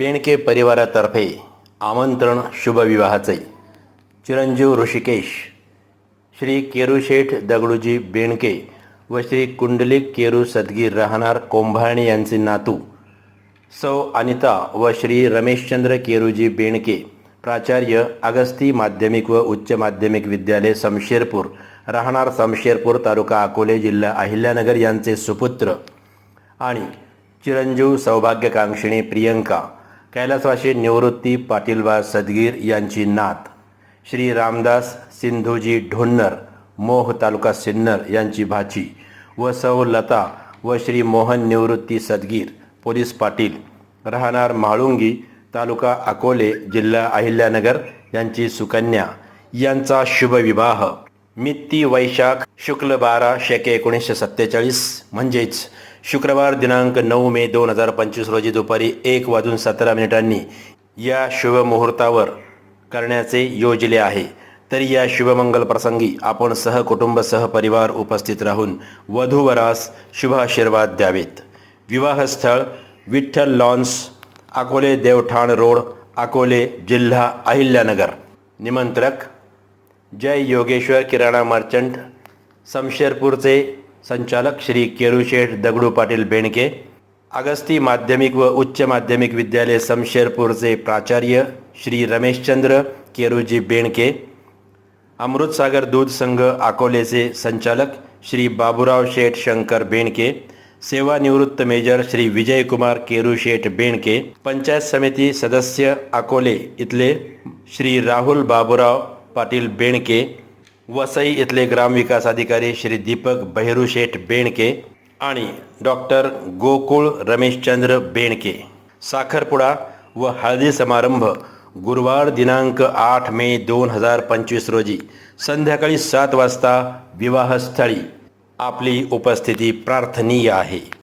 बेणके परिवारातर्फे आमंत्रण शुभविवाहाचे. चिरंजीव ऋषिकेश श्री केरुशेठ दगडूजी बेणके व श्री कुंडलिक केरू सदगीर राहणार कोंभाळणी यांचे नातू सौ अनिता व श्री रमेशचंद्र केरूजी बेणके प्राचार्य अगस्ती माध्यमिक व उच्च माध्यमिक विद्यालय समशेरपूर राहणार समशेरपूर तालुका अकोले जिल्हा अहिल्यानगर यांचे सुपुत्र आणि चिरंजीव सौभाग्यकांक्षिणी प्रियंका कैलासवासी निवृत्ती पाटीलबा सदगीर यांची नात. श्री रामदास सिंधूजी ढोन्नर मोह तालुका सिन्नर यांची भाची व सौ लता व श्री मोहन निवृत्ती सदगीर पोलीस पाटील. राहणार म्हाळुंगी तालुका अकोले जिल्हा अहिल्यानगर यांची सुकन्या. यांचा शुभविवाह. मित्ती वैशाख शुक्ल बारा शेके एकोणीसशे सत्तेचाळीस म्हणजेच शुक्रवार दिनांक नऊ मे दोन हजार पंचवीस रोजी दुपारी एक वाजून सतरा मिनिटांनी या शुभमुहूर्तावर करण्याचे योजले आहे. तरी या शुभमंगल प्रसंगी आपण सहकुटुंब सहपरिवार उपस्थित राहून वधूवरास शुभ आशीर्वाद द्यावेत. विवाहस्थळ विठ्ठल लॉन्स अकोले देवठाण रोड अकोले जिल्हा अहिल्यानगर. निमंत्रक जय योगेश्वर किराणा मर्चंट समशेरपूरचे संचालक श्री केरुशेठ दगडू पाटील बेणके अगस्ती माध्यमिक व उच्च माध्यमिक विद्यालय समशेरपूरचे प्राचार्य श्री रमेशचंद्र केरूजी बेणके अमृतसागर दूध संघ अकोलेचे संचालक श्री बाबुराव शेठ शंकर बेणके सेवानिवृत्त मेजर श्री विजयकुमार केरू शेठ बेणके पंचायत समिती सदस्य अकोले इथले श्री राहुल बाबुराव पाटील बेणके वसई इथले ग्रामविकास अधिकारी श्री दीपक बहिरू शेठ बेणके आणि डॉक्टर गोकुळ रमेशचंद्र बेणके. साखरपुडा व हळदी समारंभ गुरुवार दिनांक आठ मे दोन हजार पंचवीस रोजी संध्याकाळी सात वाजता विवाहस्थळी. आपली उपस्थिती प्रार्थनीय आहे.